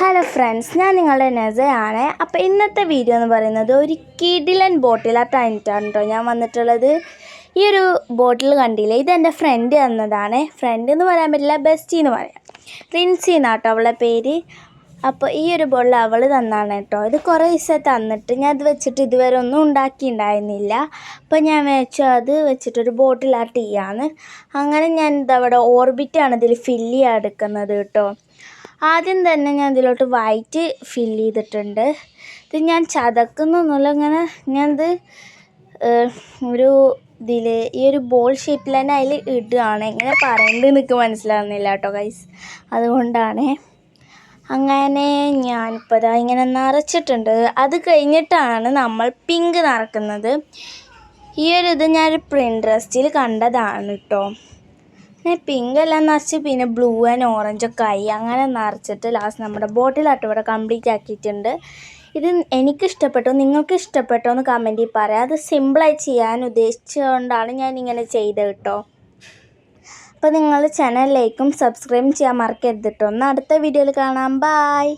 Hello friends ഞാൻ നിങ്ങളുടെ നസയാണ്. അപ്പോൾ ഇന്നത്തെ വീഡിയോ എന്ന് പറയുന്നത് ഒരു കിഡിലൻ ബോട്ടിലായിട്ടാണ് കേട്ടോ ഞാൻ വന്നിട്ടുള്ളത്. ഈ ഒരു ബോട്ടിൽ കണ്ടില്ലേ? ഇതെന്റെ ഫ്രണ്ട് തന്നതാണ്. ഫ്രണ്ട് എന്ന് പറയാൻ പറ്റില്ല ബെസ്റ്റി എന്ന് പറയാം. റിൻസി എന്നാട്ടോ അവളെ പേര്. അപ്പോൾ ഈ ഒരു ബോട്ടിൽ അവൾ തന്നാണ് കേട്ടോ ഇത് കുറേ ദിവസം തന്നിട്ട് ഞാൻ അത് വെച്ചിട്ട് ഇതുവരെ ഒന്നും ഉണ്ടാക്കിയിട്ടുണ്ടായിരുന്നില്ല അപ്പോൾ ഞാൻ വെച്ചു അത് വെച്ചിട്ടൊരു ബോട്ടിലാട്ട് ചെയ്യാണ് അങ്ങനെ ഞാൻ ഇതവിടെ ഓർബിറ്റാണ് ഇതിൽ ഫില്ല് ചെയ്യാൻ എടുക്കുന്നത് കേട്ടോ ആദ്യം തന്നെ ഞാൻ ഇതിലോട്ട് വൈറ്റ് ഫിൽ ചെയ്തിട്ടുണ്ട്. ഇത് ഞാൻ ചതക്കുന്നൊന്നുമില്ല ഇങ്ങനെ ഞാനിത് ഒരു ഇതിൽ ഈ ഒരു ബോൾ ഷേപ്പിൽ തന്നെ അതിൽ ഇടുകയാണ്. എങ്ങനെ പറയേണ്ടത് എനിക്ക് മനസ്സിലാവുന്നില്ല കേട്ടോ ഗൈസ് അതുകൊണ്ടാണ് അങ്ങനെ ഞാനിപ്പോൾ ഇതാ ഇങ്ങനെ നിറച്ചിട്ടുണ്ട്. അത് കഴിഞ്ഞിട്ടാണ് നമ്മൾ പിങ്ക് നിറക്കുന്നത്. ഈ ഒരു ഇത് ഞാനൊരു പ്രിൻട്രസ്റ്റിൽ കണ്ടതാണ് കേട്ടോ പിന്നെ പിങ്ക് എല്ലാം നിറച്ച് പിന്നെ ബ്ലൂ ആൻഡ് ഓറഞ്ച് ഒക്കെ ആയി. അങ്ങനെ നിറച്ചിട്ട് ലാസ്റ്റ് നമ്മുടെ ബോട്ടിലാട്ട് ഇവിടെ കംപ്ലീറ്റ് ആക്കിയിട്ടുണ്ട്. ഇത് എനിക്ക് ഇഷ്ടപ്പെട്ടു. നിങ്ങൾക്ക് ഇഷ്ടപ്പെട്ടോ എന്ന് കമന്റിൽ പറയാം. അത് സിമ്പിളായി ചെയ്യാൻ ഉദ്ദേശിച്ചുകൊണ്ടാണ് ഞാൻ ഇങ്ങനെ ചെയ്തത് കേട്ടോ. അപ്പോൾ നിങ്ങൾ ചാനലിലേക്കും സബ്സ്ക്രൈബ് ചെയ്യാൻ മറക്കരുത് കേട്ടോ. അടുത്ത വീഡിയോയിൽ കാണാം. ബായ്